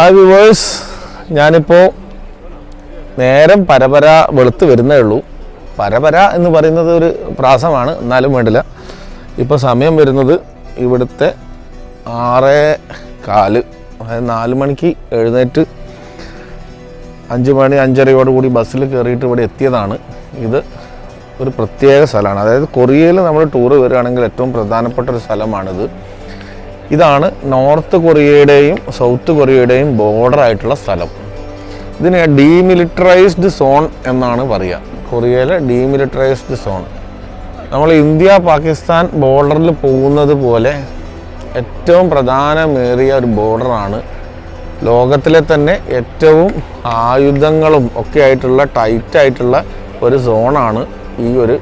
ആ വ്യൂവേഴ്സ് ഞാനിപ്പോൾ നേരം പരപര വെളുത്ത് വരുന്നേ ഉള്ളൂ. പരപര എന്ന് പറയുന്നത് ഒരു പ്രാസമാണ് എന്നാലും വേണ്ടില്ല. ഇപ്പോൾ സമയം വരുന്നത് ഇവിടുത്തെ ആറ് കാൽ അതായത് നാല് മണിക്ക് എഴുന്നേറ്റ് അഞ്ച് മണി അഞ്ചരയോടുകൂടി ബസ്സിൽ കയറിയിട്ട് ഇവിടെ എത്തിയതാണ്. ഇത് ഒരു പ്രത്യേക സ്ഥലമാണ്. അതായത് കൊറിയയിൽ നമ്മൾ ടൂർ വരികയാണെങ്കിൽ ഏറ്റവും പ്രധാനപ്പെട്ട ഒരു സ്ഥലമാണിത്. ഇതാണ് നോർത്ത് കൊറിയയുടെയും സൗത്ത് കൊറിയയുടെയും ബോർഡർ ആയിട്ടുള്ള സ്ഥലം. ഇതിനെ ഡീമിലിറ്ററൈസ്ഡ് സോൺ എന്നാണ് പറയുക. കൊറിയയിലെ ഡീമിലിറ്ററൈസ്ഡ് സോൺ നമ്മൾ ഇന്ത്യ പാകിസ്ഥാൻ ബോർഡറിൽ പോകുന്നത് പോലെ ഏറ്റവും പ്രധാനമേറിയ ഒരു ബോർഡറാണ് ലോകത്തിലെ തന്നെ ഏറ്റവും ആയുധങ്ങളും ഒക്കെ ആയിട്ടുള്ള ടൈറ്റ് ആയിട്ടുള്ള ഒരു സോണാണ് ഈ ഒരു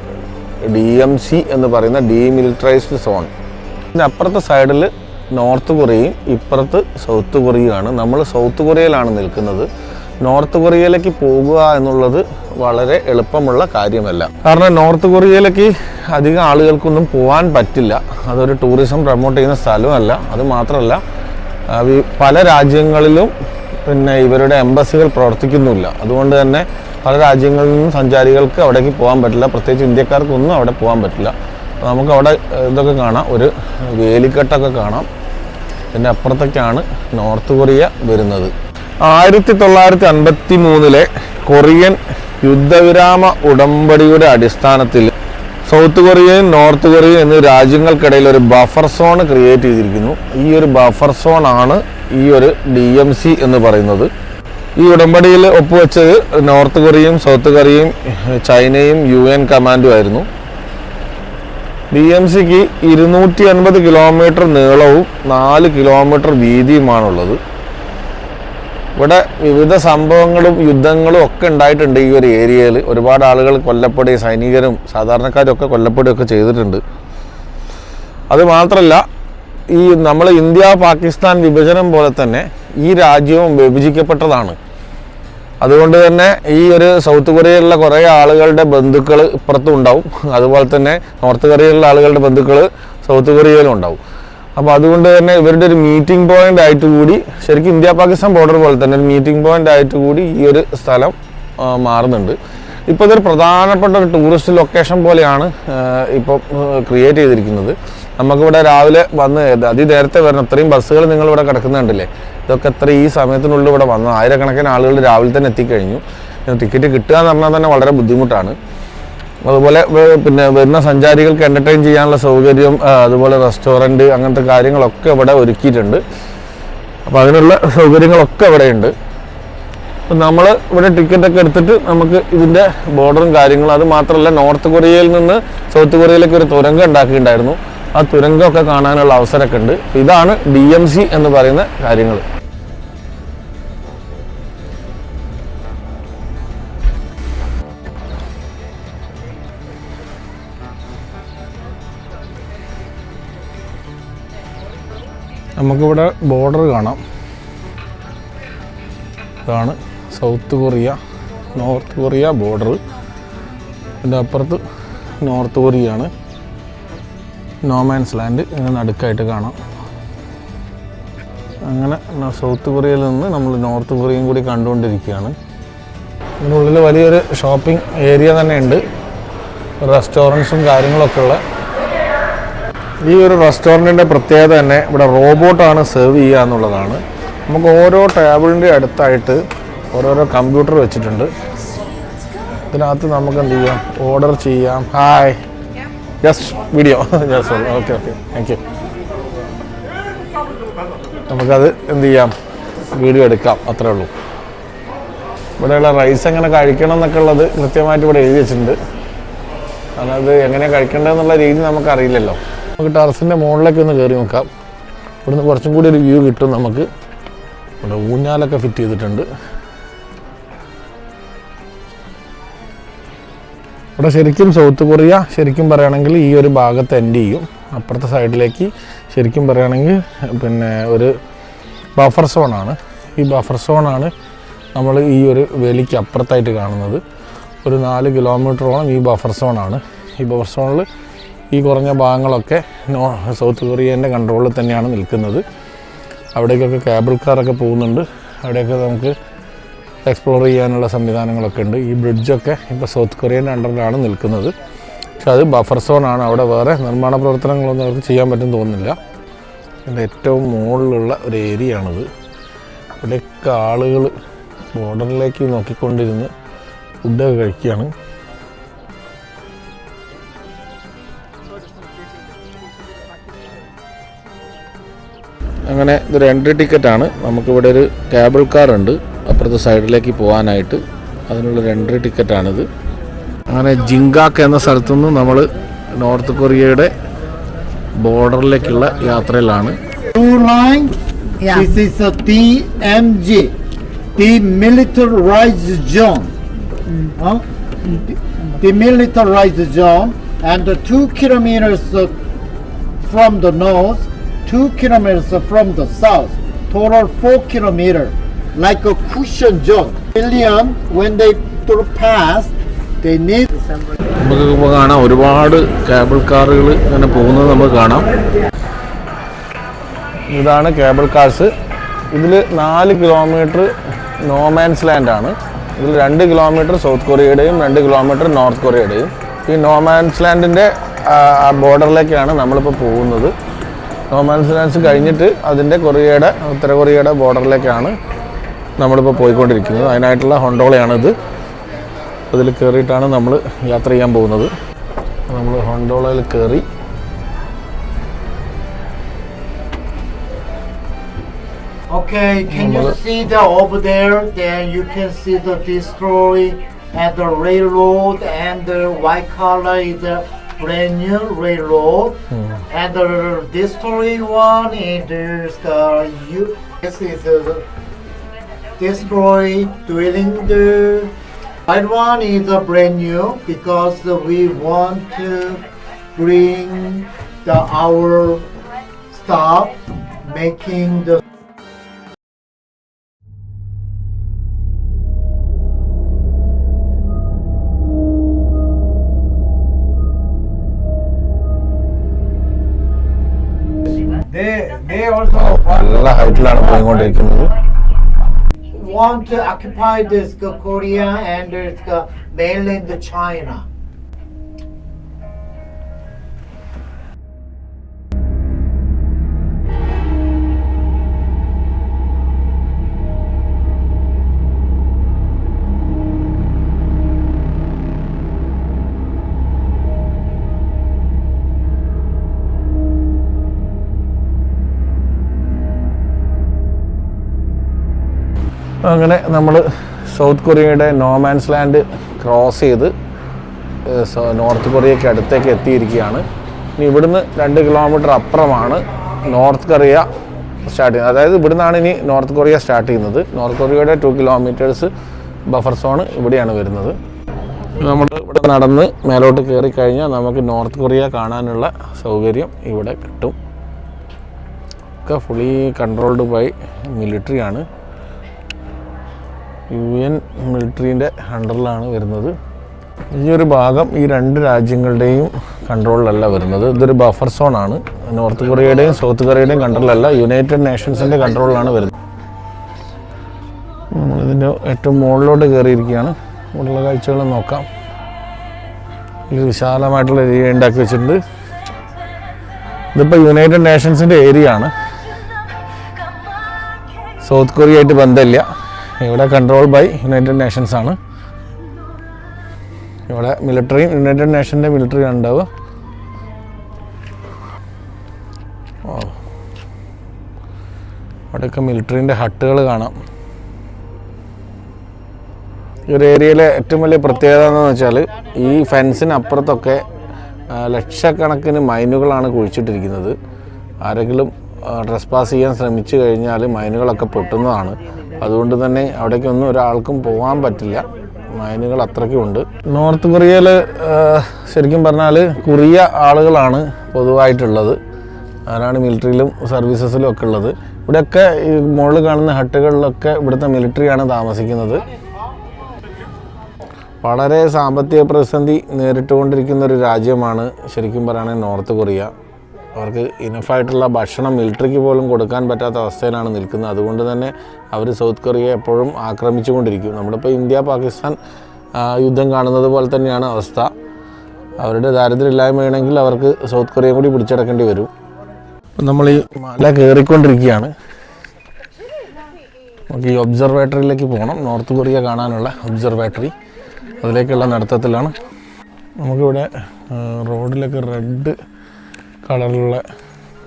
ഡി എം സി എന്ന് പറയുന്ന ഡീമിലിറ്ററൈസ്ഡ് സോൺ ഇതിന്റെ അപ്പുറത്തെ സൈഡിൽ നോർത്ത് കൊറിയയും ഇപ്പുറത്ത് സൗത്ത് കൊറിയയുമാണ്. നമ്മൾ സൗത്ത് കൊറിയയിലാണ് നിൽക്കുന്നത്. നോർത്ത് കൊറിയയിലേക്ക് പോകുക എന്നുള്ളത് വളരെ എളുപ്പമുള്ള കാര്യമല്ല. കാരണം നോർത്ത് കൊറിയയിലേക്ക് അധികം ആളുകൾക്കൊന്നും പോകാൻ പറ്റില്ല. അതൊരു ടൂറിസം പ്രമോട്ട് ചെയ്യുന്ന സ്ഥലമല്ല. അത് മാത്രമല്ല പല രാജ്യങ്ങളിലും പിന്നെ ഇവരുടെ എംബസികൾ പ്രവർത്തിക്കുന്നില്ല അതുകൊണ്ട് തന്നെ പല രാജ്യങ്ങളിൽ നിന്നും സഞ്ചാരികൾക്ക് അവിടേക്ക് പോകാൻ പറ്റില്ല. പ്രത്യേകിച്ച് ഇന്ത്യക്കാർക്കൊന്നും അവിടെ പോകാൻ പറ്റില്ല. നമുക്ക് അവിടെ ഇതൊക്കെ കാണാം. ഒരു വേലിക്കെട്ടൊക്കെ കാണാം. ഇതിന്റെ അപ്പുറത്തേക്കാണ് നോർത്ത് കൊറിയ വരുന്നത്. ആയിരത്തി തൊള്ളായിരത്തി അൻപത്തി മൂന്നിലെ കൊറിയൻ യുദ്ധവിരാമ ഉടമ്പടിയുടെ അടിസ്ഥാനത്തിൽ സൗത്ത് കൊറിയയും നോർത്ത് കൊറിയയും എന്നീ രാജ്യങ്ങൾക്കിടയിൽ ഒരു ബഫർ സോൺ ക്രിയേറ്റ് ചെയ്തിരിക്കുന്നു. ഈ ഒരു ബഫർ സോൺ ആണ് ഈ ഒരു ഡി എം സി എന്ന് പറയുന്നത്. ഈ ഉടമ്പടിയിൽ ഒപ്പുവെച്ചത് നോർത്ത് കൊറിയയും സൗത്ത് കൊറിയയും ചൈനയും യു എൻ കമാൻഡും ആയിരുന്നു. ഡി എം സിക്ക് ഇരുന്നൂറ്റി അൻപത് കിലോമീറ്റർ നീളവും നാല് കിലോമീറ്റർ വീതിയുമാണുള്ളത്. ഇവിടെ വിവിധ സംഭവങ്ങളും യുദ്ധങ്ങളും ഒക്കെ ഉണ്ടായിട്ടുണ്ട് ഈ ഒരു ഏരിയയിൽ. ഒരുപാട് ആളുകൾ കൊല്ലപ്പെടുകയും സൈനികരും സാധാരണക്കാരും ഒക്കെ കൊല്ലപ്പെടുകയൊക്കെ ചെയ്തിട്ടുണ്ട്. അതുമാത്രമല്ല ഈ നമ്മൾ ഇന്ത്യ പാകിസ്ഥാൻ വിഭജനം പോലെ തന്നെ ഈ രാജ്യവും വിഭജിക്കപ്പെട്ടതാണ്. അതുകൊണ്ട് തന്നെ ഈ ഒരു സൗത്ത് കൊറിയയിലുള്ള കുറേ ആളുകളുടെ ബന്ധുക്കൾ ഇപ്പുറത്തും ഉണ്ടാവും. അതുപോലെ തന്നെ നോർത്ത് കൊറിയയിലുള്ള ആളുകളുടെ ബന്ധുക്കൾ സൗത്ത് കൊറിയയിലും ഉണ്ടാവും. അപ്പോൾ അതുകൊണ്ട് തന്നെ ഇവരുടെ ഒരു മീറ്റിംഗ് പോയിന്റ് ആയിട്ട് കൂടി ശരിക്കും ഇന്ത്യ പാകിസ്ഥാൻ ബോർഡർ പോലെ തന്നെ ഒരു മീറ്റിംഗ് പോയിന്റ് ആയിട്ട് കൂടി ഈ ഒരു സ്ഥലം മാറുന്നുണ്ട്. ഇപ്പോൾ ഇതൊരു പ്രധാനപ്പെട്ട ഒരു ടൂറിസ്റ്റ് ലൊക്കേഷൻ പോലെയാണ് ഇപ്പോൾ ക്രിയേറ്റ് ചെയ്തിരിക്കുന്നത്. നമുക്കിവിടെ രാവിലെ വന്ന് അതി നേരത്തെ വരണം അത്രയും ബസ്സുകൾ നിങ്ങൾ ഇവിടെ കിടക്കുന്നുണ്ടല്ലേ? ഇതൊക്കെ എത്ര ഈ സമയത്തിനുള്ളിൽ ഇവിടെ വന്നു. ആയിരക്കണക്കിന് ആളുകൾ രാവിലെ തന്നെ എത്തിക്കഴിഞ്ഞു. ടിക്കറ്റ് കിട്ടുക എന്ന് പറഞ്ഞാൽ തന്നെ വളരെ ബുദ്ധിമുട്ടാണ്. അതുപോലെ പിന്നെ വരുന്ന സഞ്ചാരികൾക്ക് എന്റർടൈൻ ചെയ്യാനുള്ള സൗകര്യം അതുപോലെ റെസ്റ്റോറന്റ് അങ്ങനത്തെ കാര്യങ്ങളൊക്കെ ഇവിടെ ഒരുക്കിയിട്ടുണ്ട്. അപ്പോൾ അതിനുള്ള സൗകര്യങ്ങളൊക്കെ ഇവിടെയുണ്ട്. അപ്പം നമ്മൾ ഇവിടെ ടിക്കറ്റൊക്കെ എടുത്തിട്ട് നമുക്ക് ഇതിന്റെ ബോർഡറും കാര്യങ്ങളും അത് മാത്രമല്ല നോർത്ത് കൊറിയയിൽ നിന്ന് സൗത്ത് കൊറിയയിലേക്ക് ഒരു തുരങ്കം ഉണ്ടാക്കിയിട്ടുണ്ടായിരുന്നു. ആ തുരങ്കമൊക്കെ കാണാനുള്ള അവസരമൊക്കെ ഉണ്ട്. ഇതാണ് ഡി എം സി എന്ന് പറയുന്ന കാര്യങ്ങൾ. നമുക്കിവിടെ ബോർഡർ കാണാം. ഇതാണ് south Korea north Korea border ഇതിന്റെ അപ്പുറത്ത് നോർത്ത് കൊറിയയാണ് നോമാൻസ് ലാൻഡ് ഇതിന് നടുക്കായിട്ട് കാണാം. അങ്ങനെ സൗത്ത് കൊറിയയിൽ നിന്ന് നമ്മൾ നോർത്ത് കൊറിയയും കൂടി കണ്ടുകൊണ്ടിരിക്കുകയാണ്. ഇതിനുള്ളിൽ വലിയൊരു ഷോപ്പിംഗ് ഏരിയ തന്നെ ഉണ്ട് റെസ്റ്റോറന്റ്സും കാര്യങ്ങളൊക്കെ ഉള്ള ഈ ഒരു റെസ്റ്റോറന്റിന്റെ പ്രത്യേകത തന്നെ ഇവിടെ റോബോട്ടാണ് സെർവ് ചെയ്യുക എന്നുള്ളതാണ്. നമുക്ക് ഓരോ ടേബിളിന്റെ അടുത്തായിട്ട് ഓരോരോ കമ്പ്യൂട്ടർ വെച്ചിട്ടുണ്ട്. ഇതിനകത്ത് നമുക്ക് എന്ത് ചെയ്യാം? ഓർഡർ ചെയ്യാം. Hi just video just okay okay thank you നമുക്കത് എന്ത് ചെയ്യാം? വീഡിയോ എടുക്കാം. അത്രേ ഉള്ളൂ. ഇവിടെയുള്ള റൈസ് എങ്ങനെ കഴിക്കണം എന്നൊക്കെ ഉള്ളത് കൃത്യമായിട്ട് ഇവിടെ എഴുതി വെച്ചിട്ടുണ്ട്. അതായത് എങ്ങനെയാണ് കഴിക്കേണ്ടതെന്നുള്ള രീതി നമുക്കറിയില്ലല്ലോ. നമുക്ക് ടെറസിന്റെ മുകളിലേക്ക് ഒന്ന് കയറി നോക്കാം. ഇവിടുന്ന് കുറച്ചും കൂടി ഒരു വ്യൂ കിട്ടും നമുക്ക്. ഇവിടെ ഊഞ്ഞാലൊക്കെ ഫിറ്റ് ചെയ്തിട്ടുണ്ട്. ഇവിടെ ശരിക്കും സൗത്ത് കൊറിയ ശരിക്കും പറയുകയാണെങ്കിൽ ഈ ഒരു ഭാഗത്ത് എൻഡ് ചെയ്യും. അപ്പുറത്തെ സൈഡിലേക്ക് ശരിക്കും പറയുകയാണെങ്കിൽ പിന്നെ ഒരു ബഫർ സോണാണ് ഈ ബഫർ സോണാണ് നമ്മൾ ഈ ഒരു വേലിക്ക് അപ്പുറത്തായിട്ട് കാണുന്നത്. ഒരു നാല് കിലോമീറ്ററോളം ഈ ബഫർ സോണാണ് ഈ ബഫർ സോണിൽ ഈ കുറഞ്ഞ ഭാഗങ്ങളൊക്കെ നോ സൗത്ത് കൊറിയേന്റെ കൺട്രോളിൽ തന്നെയാണ് നിൽക്കുന്നത്. അവിടേക്കൊക്കെ കേബിൾ കാറൊക്കെ പോകുന്നുണ്ട്. അവിടെയൊക്കെ നമുക്ക് എക്സ്പ്ലോർ ചെയ്യാനുള്ള സംവിധാനങ്ങളൊക്കെ ഉണ്ട്. ഈ ബ്രിഡ്ജൊക്കെ ഇപ്പോൾ സൗത്ത് കൊറിയന്റെ അണ്ടറിലാണ് നിൽക്കുന്നത്. പക്ഷെ അത് ബഫർ സോണാണ് അവിടെ വേറെ നിർമ്മാണ പ്രവർത്തനങ്ങളൊന്നും അവർക്ക് ചെയ്യാൻ പറ്റും തോന്നുന്നില്ല. അതിന്റെ ഏറ്റവും മുകളിലുള്ള ഒരു ഏരിയ ആണിത്. ഇവിടെയൊക്കെ ആളുകൾ ബോർഡറിലേക്ക് നോക്കിക്കൊണ്ടിരുന്ന് ഫുഡൊക്കെ കഴിക്കുകയാണ്. അങ്ങനെ ഇതൊരു എൻട്രി ടിക്കറ്റാണ് നമുക്കിവിടെ ഒരു കേബിൾ കാർ ഉണ്ട്. അപ്പുറത്തെ സൈഡിലേക്ക് പോകാനായിട്ട് അതിനുള്ള അതിനുള്ളൊരു എൻട്രി ടിക്കറ്റാണിത് അങ്ങനെ ജിങ്കാക്ക് എന്ന സ്ഥലത്തുനിന്ന് നമ്മൾ നോർത്ത് കൊറിയയുടെ ബോർഡറിലേക്കുള്ള യാത്രയിലാണ്. From the Yeah. This is a DMG, demilitarized zone. Huh? De- Demilitarized zone, and the two kilometers from the north, two kilometers from the south, total 4 kilometers, like a cushion zone. William, when they pass, they need ഒരുപാട് cable കാണാം. ഇതാണ് cable cars ഇതിൽ നാല് kilometre no man's ആണ്. ഇതിൽ രണ്ട് kilometre south കൊറിയയുടെയും രണ്ട് kilometre north കൊറിയയുടെയും. ഈ നോമാൻസ് ലാൻഡിന്റെ ബോർഡറിലേക്കാണ് നമ്മളിപ്പോൾ പോകുന്നത്. നോമാൻസ് ഫിനാൻസ് കഴിഞ്ഞിട്ട് അതിന്റെ കൊറിയയുടെ ഉത്തര കൊറിയയുടെ ബോർഡറിലേക്കാണ് നമ്മളിപ്പോൾ പോയിക്കൊണ്ടിരിക്കുന്നത്. അതിനായിട്ടുള്ള ഹൊണ്ടോളയാണിത്. അതിൽ കയറിയിട്ടാണ് നമ്മൾ യാത്ര ചെയ്യാൻ പോകുന്നത്. നമ്മൾ ഹോണ്ടോളയിൽ കയറി Okay, can you see the over there? Then you can see the destroy and the railroad and the white color is the brand new railroad. Hmm. And the destroy one is the you. This is the destroy dwelling the white one is a brand new because we want to bring the our stuff making the നല്ല ഹൈറ്റിലാണ് പോയിക്കൊണ്ടിരിക്കുന്നത് want to occupy this uh, Korea and this uh, mainland China. അങ്ങനെ നമ്മൾ south കൊറിയയുടെ no man's land cross ചെയ്ത് north കൊറിയയ്ക്ക് അടുത്തേക്ക് എത്തിയിരിക്കുകയാണ്. ഇനി ഇവിടുന്ന് രണ്ട് കിലോമീറ്റർ അപ്പുറമാണ് നോർത്ത് കൊറിയ സ്റ്റാർട്ട് ചെയ്യുന്നത്. അതായത് ഇവിടുന്നാണ് ഇനി നോർത്ത് കൊറിയ സ്റ്റാർട്ട് ചെയ്യുന്നത്. നോർത്ത് കൊറിയയുടെ ടു കിലോമീറ്റേഴ്സ് ബഫർ സോൺ ഇവിടെയാണ് വരുന്നത്. നമ്മൾ ഇവിടെ നടന്ന് മേലോട്ട് കയറി കഴിഞ്ഞാൽ നമുക്ക് നോർത്ത് കൊറിയ കാണാനുള്ള സൗകര്യം ഇവിടെ കിട്ടും. ഒക്കെ ഫുള്ളി കൺട്രോൾഡ് ബൈ മിലിറ്ററി ആണ്. യു എൻ മിലിറ്ററീന്റെ അണ്ടറിലാണ് വരുന്നത്. ഈ ഒരു ഭാഗം ഈ രണ്ട് രാജ്യങ്ങളുടെയും കൺട്രോളിലല്ല വരുന്നത്. ഇതൊരു ബഫർ സോൺ ആണ്. നോർത്ത് കൊറിയയുടെയും സൗത്ത് കൊറിയയുടെയും കൺട്രോളിലല്ല യുണൈറ്റഡ് നേഷൻസിന്റെ കൺട്രോളിലാണ് വരുന്നത്. നമ്മളിതിന്റെ ഏറ്റവും മുകളിലോട്ട് കയറിയിരിക്കുകയാണ്. ഇവിടെയുള്ള കാഴ്ചകൾ നോക്കാം. ഇത് വിശാലമായിട്ടുള്ള ഏരിയ ഉണ്ടാക്കി വെച്ചിട്ടുണ്ട്. ഇതിപ്പോൾ യുണൈറ്റഡ് നേഷൻസിന്റെ ഏരിയ ആണ്. സൗത്ത് കൊറിയ ആയിട്ട് ബന്ധമില്ല. ഇവിടെ കൺട്രോൾ ബൈ യുണൈറ്റഡ് നേഷൻസ് ആണ്. ഇവിടെ മിലിറ്ററി യുണൈറ്റഡ് നേഷന്റെ മിലിറ്ററി ഉണ്ടാവുക. അവിടെയൊക്കെ മിലിറ്ററിന്റെ ഹട്ടുകൾ കാണാം. ഈ ഒരു ഏരിയയിലെ ഏറ്റവും വലിയ പ്രത്യേകത എന്ന് വെച്ചാൽ ഈ ഫെൻസിന് അപ്പുറത്തൊക്കെ ലക്ഷക്കണക്കിന് മൈനുകളാണ് കുഴിച്ചിട്ടിരിക്കുന്നത്. ആരെങ്കിലും ഡ്രസ് പാസ് ചെയ്യാൻ ശ്രമിച്ചു കഴിഞ്ഞാൽ മൈനുകളൊക്കെ പൊട്ടുന്നതാണ്. അതുകൊണ്ട് തന്നെ അവിടേക്കൊന്നും ഒരാൾക്കും പോകാൻ പറ്റില്ല. മൈനുകൾ അത്രയ്ക്കും ഉണ്ട്. നോർത്ത് കൊറിയയിൽ ശരിക്കും പറഞ്ഞാൽ കൊറിയ ആളുകളാണ് പൊതുവായിട്ടുള്ളത്. അവരാണ് മിലിറ്ററിയിലും സർവീസസിലും ഒക്കെ ഉള്ളത്. ഇവിടെയൊക്കെ ഈ മുകളിൽ കാണുന്ന ഹട്ടുകളിലൊക്കെ ഇവിടുത്തെ മിലിറ്ററിയാണ് താമസിക്കുന്നത്. വളരെ സാമ്പത്തിക പ്രതിസന്ധി നേരിട്ടുകൊണ്ടിരിക്കുന്ന ഒരു രാജ്യമാണ് ശരിക്കും പറയുകയാണെങ്കിൽ നോർത്ത് കൊറിയ. അവർക്ക് ഇനഫായിട്ടുള്ള ഭക്ഷണം മിലിറ്ററിക്ക് പോലും കൊടുക്കാൻ പറ്റാത്ത അവസ്ഥയിലാണ് നിൽക്കുന്നത്. അതുകൊണ്ട് തന്നെ അവർ സൗത്ത് കൊറിയയെ എപ്പോഴും ആക്രമിച്ചുകൊണ്ടിരിക്കും. നമ്മളിപ്പോൾ ഇന്ത്യ പാകിസ്ഥാൻ യുദ്ധം കാണുന്നത് പോലെ തന്നെയാണ് അവസ്ഥ. അവരുടെ ദാരിദ്ര്യമില്ലായ്മയാണെങ്കിൽ അവർക്ക് സൗത്ത് കൊറിയയും കൂടി പിടിച്ചടക്കേണ്ടി വരും. അപ്പം നമ്മൾ ഈ മല കയറിക്കൊണ്ടിരിക്കുകയാണ്. നമുക്ക് ഈ ഒബ്സർവേറ്ററിയിലേക്ക് പോകണം നോർത്ത് കൊറിയ കാണാനുള്ള ഒബ്സർവേറ്ററി അതിലേക്കുള്ള നടത്തത്തിലാണ്. നമുക്കിവിടെ റോഡിലൊക്കെ റെഡ് കളറിലുള്ള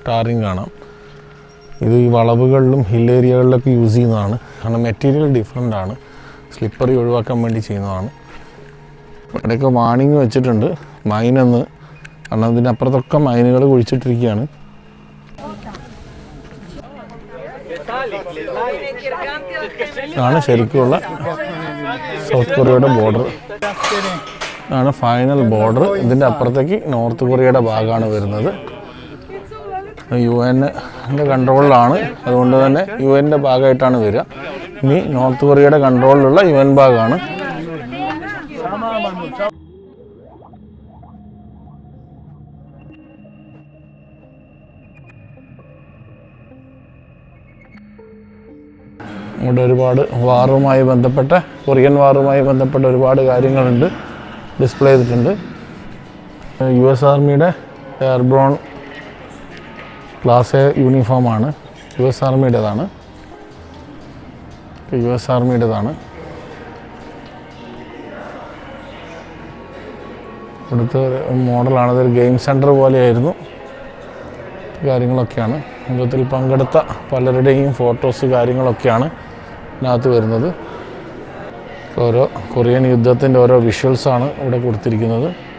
ടാറിങ് കാണാം. ഇത് ഈ വളവുകളിലും ഹിൽ ഏരിയകളിലൊക്കെ യൂസ് ചെയ്യുന്നതാണ്. കാരണം മെറ്റീരിയൽ ഡിഫറെന്റ് ആണ്. സ്ലിപ്പറി ഒഴിവാക്കാൻ വേണ്ടി ചെയ്യുന്നതാണ്. ഇവിടെയൊക്കെ വാണിങ് വെച്ചിട്ടുണ്ട്. മൈനെന്ന് കാരണം ഇതിന്റെ അപ്പുറത്തൊക്കെ മൈനുകൾ കുഴിച്ചിട്ടിരിക്കുകയാണ്. ാണ് ശരിക്കുമുള്ള സൗത്ത് കൊറിയയുടെ ബോർഡർ. ആണ് ഫൈനൽ ബോർഡർ. ഇതിന്റെ അപ്പുറത്തേക്ക് നോർത്ത് കൊറിയയുടെ ഭാഗമാണ് വരുന്നത്. യു എന്റെ കൺട്രോളിലാണ് അതുകൊണ്ട് തന്നെ യു എന്റെ ഭാഗമായിട്ടാണ് വരിക. ഇനി നോർത്ത് കൊറിയയുടെ കൺട്രോളിലുള്ള യു എൻ ഭാഗമാണ്. ഇവിടെ ഒരുപാട് വാറുമായി ബന്ധപ്പെട്ട കൊറിയൻ വാറുമായി ബന്ധപ്പെട്ട ഒരുപാട് കാര്യങ്ങളുണ്ട്. ഡിസ്പ്ലേ ചെയ്തിട്ടുണ്ട്. യു എസ് ആർമിയുടെ എയർബ്രോൺ ക്ലാസ് എ യൂണിഫോമാണ് യു എസ് ആർമിയുടേതാണ്. യു എസ് ആർമിയുടേതാണ്. ഇവിടുത്തെ മോഡലാണ്. ഇതൊരു ഗെയിം സെന്റർ പോലെയായിരുന്നു. കാര്യങ്ങളൊക്കെയാണ്. യുദ്ധത്തിൽ പങ്കെടുത്ത പലരുടെയും ഫോട്ടോസ് കാര്യങ്ങളൊക്കെയാണ് ഇതിനകത്ത് വരുന്നത്. ഓരോ കൊറിയൻ യുദ്ധത്തിന്റെ ഓരോ വിഷ്വൽസാണ് ഇവിടെ കൊടുത്തിരിക്കുന്നത്.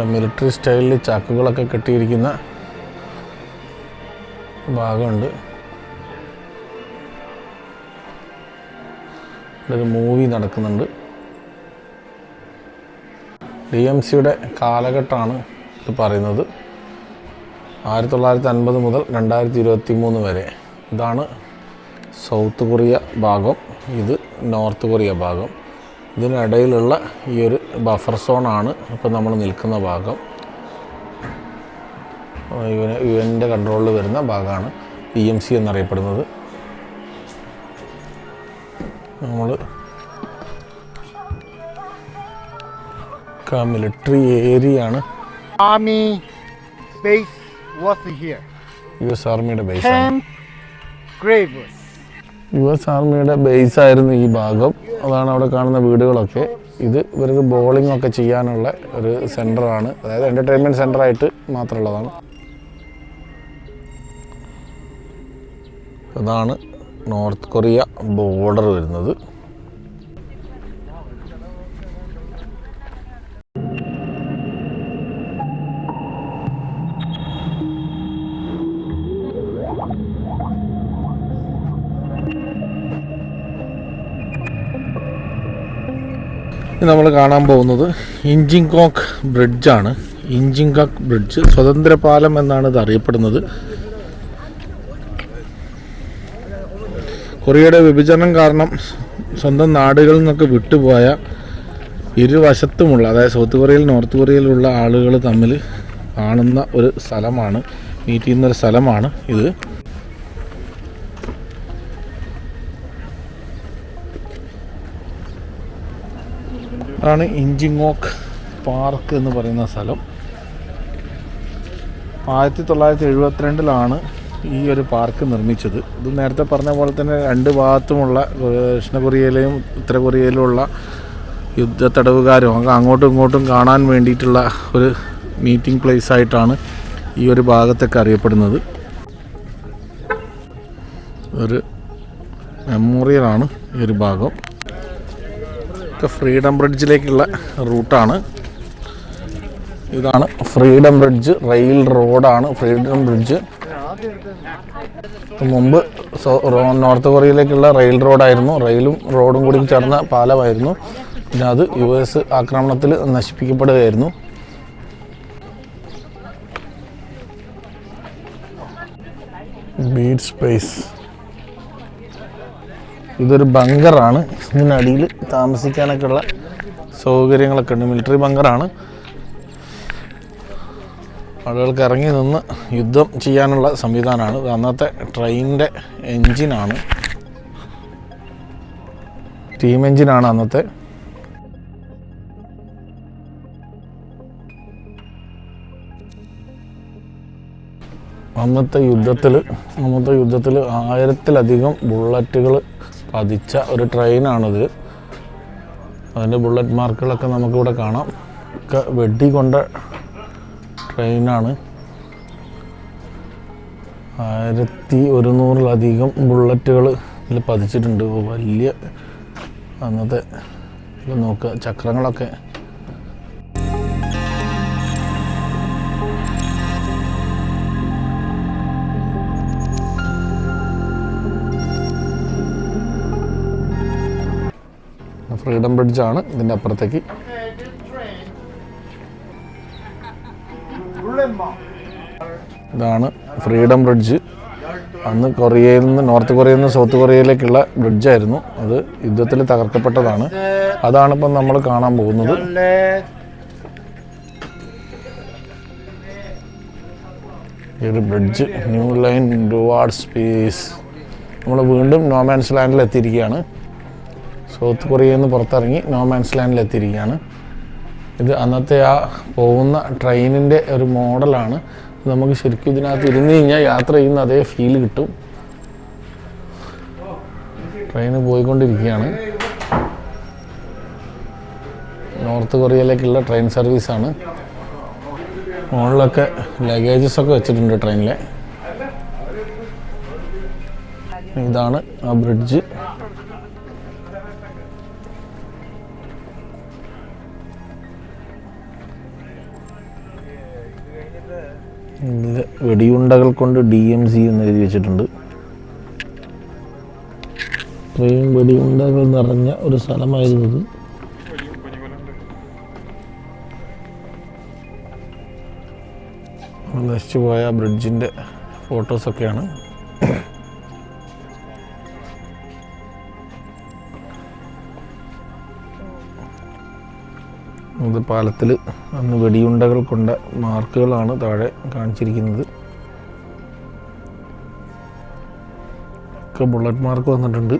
മിലിറ്ററി സ്റ്റൈലിൽ ചാക്കുകളൊക്കെ കെട്ടിയിരിക്കുന്ന ഭാഗമുണ്ട്. ഒരു മൂവി നടക്കുന്നുണ്ട്. ഡി എം സിയുടെ കാലഘട്ടമാണ് ഇത് പറയുന്നത്. ആയിരത്തി തൊള്ളായിരത്തി അൻപത് മുതൽ രണ്ടായിരത്തി ഇരുപത്തി മൂന്ന് വരെ. ഇതാണ് സൗത്ത് കൊറിയ ഭാഗം. ഇത് നോർത്ത് കൊറിയ ഭാഗം. ഇതിനിടയിലുള്ള ഈ ഒരു ബഫർ സോണാണ് ഇപ്പോൾ നമ്മൾ നിൽക്കുന്ന ഭാഗം. യു എൻ യു എന്റെ കൺട്രോളിൽ വരുന്ന ഭാഗമാണ് പി എം സി എന്നറിയപ്പെടുന്നത്. നമ്മൾ മിലിറ്ററി ഏരിയ ആണ്. Army base was here U S ആർമിയുടെ ബേസ്. യു എസ് ആർമിയുടെ ബേസ് ആയിരുന്നു ഈ ഭാഗം. അതാണ് അവിടെ കാണുന്ന വീടുകളൊക്കെ. ഇത് ഇവർക്ക് ബോളിംഗ് ഒക്കെ ചെയ്യാനുള്ള ഒരു സെന്ററാണ് അതായത് എന്റർടൈൻമെന്റ് സെന്ററായിട്ട് മാത്രമുള്ളതാണ്. അതാണ് നോർത്ത് കൊറിയ ബോർഡർ വരുന്നത്. നമ്മൾ കാണാൻ പോകുന്നത് ഇഞ്ചിങ്കോക്ക് ബ്രിഡ്ജാണ്. ഇഞ്ചിങ്കോക്ക് ബ്രിഡ്ജ് സ്വതന്ത്ര പാലം എന്നാണ് ഇത് അറിയപ്പെടുന്നത്. കൊറിയയുടെ വിഭജനം കാരണം സ്വന്തം നാടുകളിൽ നിന്നൊക്കെ വിട്ടുപോയ ഇരുവശത്തുമുള്ള അതായത് സൗത്ത് കൊറിയയിൽ നോർത്ത് കൊറിയയിലുള്ള ആളുകൾ തമ്മിൽ കാണുന്ന ഒരു സ്ഥലമാണ് മീറ്റ് ചെയ്യുന്ന ഒരു സ്ഥലമാണ് ഇത്. ആണ് ഇഞ്ചിങ്ങോക്ക് പാർക്ക് എന്ന് പറയുന്ന സ്ഥലം. ആയിരത്തി തൊള്ളായിരത്തി എഴുപത്തിരണ്ടിലാണ് ഈ ഒരു പാർക്ക് നിർമ്മിച്ചത്. ഇത് നേരത്തെ പറഞ്ഞ പോലെ തന്നെ രണ്ട് ഭാഗത്തുമുള്ള ദക്ഷിണ കൊറിയയിലെയും ഉത്തര കൊറിയയിലുമുള്ള യുദ്ധ തടവുകാരും അങ്ങോട്ടും ഇങ്ങോട്ടും കാണാൻ വേണ്ടിയിട്ടുള്ള ഒരു മീറ്റിംഗ് പ്ലേസ് ആയിട്ടാണ് ഈ ഒരു ഭാഗത്തൊക്കെ അറിയപ്പെടുന്നത്. ഒരു മെമ്മോറിയലാണ് ഈ ഒരു ഭാഗം. ഒക്കെ ഫ്രീഡം ബ്രിഡ്ജിലേക്കുള്ള റൂട്ടാണ്. ഇതാണ് ഫ്രീഡം ബ്രിഡ്ജ് റെയിൽ റോഡാണ് ഫ്രീഡം ബ്രിഡ്ജ്. മുമ്പ് നോർത്ത് കൊറിയയിലേക്കുള്ള റെയിൽ റോഡായിരുന്നു. റെയിലും റോഡും കൂടി ചേർന്ന പാലമായിരുന്നു. പിന്നെ അത് യു എസ് ആക്രമണത്തിൽ നശിപ്പിക്കപ്പെടുകയായിരുന്നു. Bede space. ഇതൊരു ബങ്കറാണ്. ഇതിനടിയിൽ താമസിക്കാനൊക്കെ ഉള്ള സൗകര്യങ്ങളൊക്കെ ഉണ്ട്. മിലിറ്ററി ബങ്കറാണ്. ആളുകൾക്ക് ഇറങ്ങി നിന്ന് യുദ്ധം ചെയ്യാനുള്ള സംവിധാനമാണ്. ഇത് അന്നത്തെ ട്രെയിനിന്റെ എൻജിനാണ്. ടീം എൻജിനാണ് അന്നത്തെ. അന്നത്തെ യുദ്ധത്തിൽ അന്നത്തെ യുദ്ധത്തിൽ ആയിരത്തിലധികം ബുള്ളറ്റുകൾ പതിച്ച ഒരു ട്രെയിനാണിത്. അതിന്റെ ബുള്ളറ്റ് മാർക്കുകളൊക്കെ നമുക്കിവിടെ കാണാം. ഒക്കെ വെടി കൊണ്ട ട്രെയിനാണ്. ആയിരത്തി ഒരുന്നൂറിലധികം ബുള്ളറ്റുകൾ ഇതിൽ പതിച്ചിട്ടുണ്ട്. വലിയ അന്നത്തെ നോക്കുക. ചക്രങ്ങളൊക്കെ ഫ്രീഡം ബ്രിഡ്ജാണ് ഇതിന്റെ അപ്പുറത്തേക്ക്. ഇതാണ് ഫ്രീഡം ബ്രിഡ്ജ്. അന്ന് കൊറിയയിൽ നിന്ന് നോർത്ത് കൊറിയയിൽ നിന്ന് സൗത്ത് കൊറിയയിലേക്കുള്ള ബ്രിഡ്ജായിരുന്നു അത്. യുദ്ധത്തിൽ തകർക്കപ്പെട്ടതാണ്. അതാണ് ഇപ്പം നമ്മൾ കാണാൻ പോകുന്നത്. ഈ ഒരു bridge new line toward space നമ്മൾ വീണ്ടും നോമാൻസ് ലാൻഡിൽ എത്തിയിരിക്കുകയാണ് സൗത്ത് കൊറിയയിൽ നിന്ന് പുറത്തിറങ്ങി നോമാൻസ് ലാൻഡിൽ എത്തിയിരിക്കുകയാണ്. ഇത് അന്നത്തെ ആ പോകുന്ന ട്രെയിനിന്റെ ഒരു മോഡലാണ്. നമുക്ക് ശരിക്കും ഇതിനകത്ത് ഇരുന്ന് കഴിഞ്ഞാൽ യാത്ര ചെയ്യുന്ന അതേ ഫീൽ കിട്ടും. ട്രെയിൻ പോയിക്കൊണ്ടിരിക്കുകയാണ്. നോർത്ത് കൊറിയയിലേക്കുള്ള ട്രെയിൻ സർവീസാണ്. മുകളിലൊക്കെ ലഗേജസ് ഒക്കെ വെച്ചിട്ടുണ്ട് ട്രെയിനിലെ. ഇതാണ് ആ ബ്രിഡ്ജ്. വെടിയുണ്ടകൾ കൊണ്ട് ഡി എം സി എന്ന് എഴുതി വെച്ചിട്ടുണ്ട്. ഇത്രയും വെടിയുണ്ടകൾ നിറഞ്ഞ ഒരു സ്ഥലമായിരുന്നു ഇത് നശിച്ചു പോയ ബ്രിഡ്ജിന്റെ ഫോട്ടോസൊക്കെയാണ്. ഇത് പാലത്തിൽ അന്ന് വെടിയുണ്ടകൾ കൊണ്ട മാർക്കുകളാണ് താഴെ കാണിച്ചിരിക്കുന്നത്. ഒക്കെ ബുള്ളറ്റ് മാർക്ക് വന്നിട്ടുണ്ട്.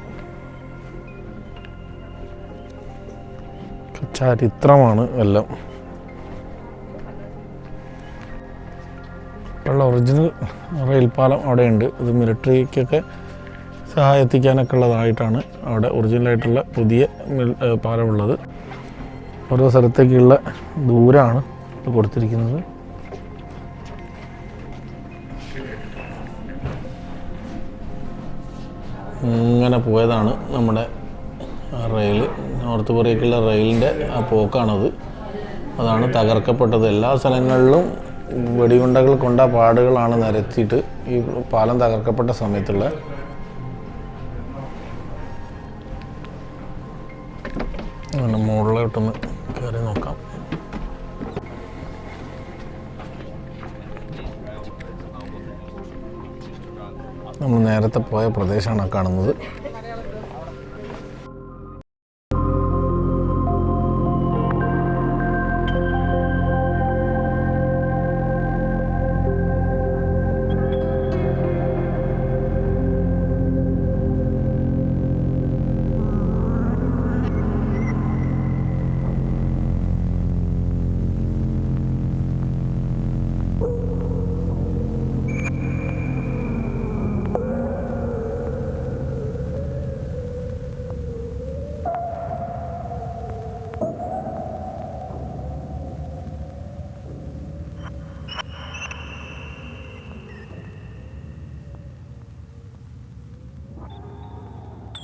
ചരിത്രമാണ് എല്ലാം. ഉള്ള ഒറിജിനൽ റെയിൽ പാലം അവിടെയുണ്ട്. ഇത് മിലിറ്ററിക്കൊക്കെ സഹായത്തിക്കാനൊക്കെ ഉള്ളതായിട്ടാണ് അവിടെ ഒറിജിനലായിട്ടുള്ള പുതിയ പാലമുള്ളത്. ഓരോ സ്ഥലത്തേക്കുള്ള ദൂരമാണ് കൊടുത്തിരിക്കുന്നത്. ഇങ്ങനെ പോയതാണ് നമ്മുടെ റെയിൽ നോർത്ത് കൊറിയക്കുള്ള റെയിലിന്റെ ആ പോക്കാണത്. അതാണ് തകർക്കപ്പെട്ടത്. എല്ലാ സ്ഥലങ്ങളിലും വെടിയുണ്ടകൾ കൊണ്ട പാടുകളാണ് നിരത്തിയിട്ട് ഈ പാലം തകർക്കപ്പെട്ട സമയത്തുള്ള. മുകളിലോട്ടൊന്ന് നമ്മൾ നേരത്തെ പോയ പ്രദേശമാണ് കാണുന്നത്.